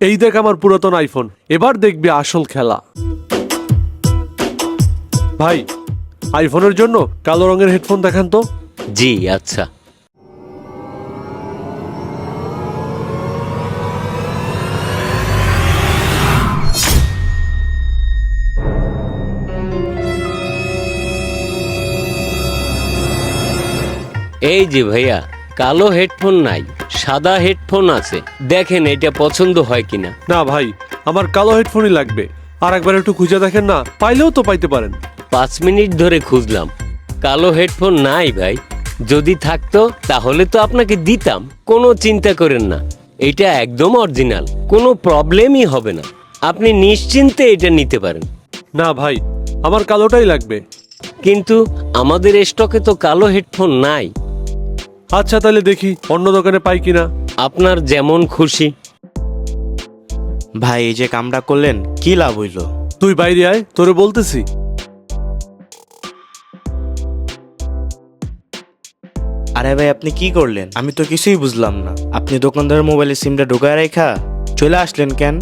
এই দেখ আমার পুরাতন আইফোন। এবার দেখবি আসল খেলা। ভাই, আইফোনের জন্য কালো রঙের হেডফোন দেখান তো। জি আচ্ছা। এই যে ভাইয়া কালো হেডফোন নাই সাদা হেডফোন আছে। দেখেন এটা পছন্দ হয় কিনা। না ভাই আমার কালো হেডফোনই লাগবে। আর একবার একটু খুঁজে দেখেন না পাইলেও তো পাইতে পারেন। পাঁচ মিনিট ধরে খুঁজলাম। কালো হেডফোন নাই ভাই যদি থাকতো তাহলে তো আপনাকে দিতাম কোনো চিন্তা করেন না। এটা একদম অরিজিনাল কোনো প্রবলেমই হবে না। আপনি নিশ্চিন্তে এটা নিতে পারেন। না ভাই আমার কালোটাই লাগবে। কিন্তু আমাদের স্টকে তো কালো হেডফোন নাই। আচ্ছা তাহলে দেখি অন্য দোকানে পাই কিনা। আপনার যেমন খুশি। ভাই এই যে কামটা করলেন কি লাভ হইল? তুই বাইরে আয় তোরে বলতেছি। আরে ভাই আপনি কি করলেন? আমি তো কিছুই বুঝলাম না। আপনি দোকানদারের মোবাইলে সিমটা ঢোকায় রেখা চলে আসলেন কেন?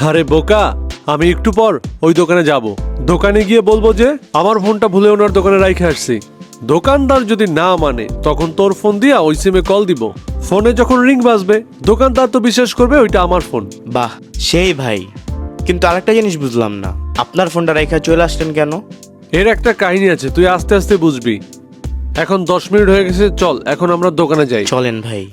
আরে বোকা আমি একটু পর ওই দোকানে যাব। দোকানে গিয়ে বলব যে আমার ফোনটা ভুলে ওনার দোকানে রাইখে আসছি। দোকানদার যদি না মানে তখন তোর ফোন দিয়া ওই সিমে কল দিব। ফোনে যখন রিং বাজবে দোকানদার তো বিশ্বাস করবে ওইটা আমার ফোন বাহ সেই ভাই। কিন্তু আরেকটা জিনিস বুঝলাম না আপনার ফোনটা রেখা চলে আসলেন কেন? এর একটা কাহিনী আছে তুই আস্তে আস্তে বুঝবি। এখন দশ মিনিট হয়ে গেছে চল এখন আমরা দোকানে যাই। চলেন ভাই।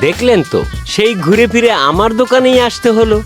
দেখলেন তো সেই ঘুরে ফিরে আমার দোকানেই আসতে হলো।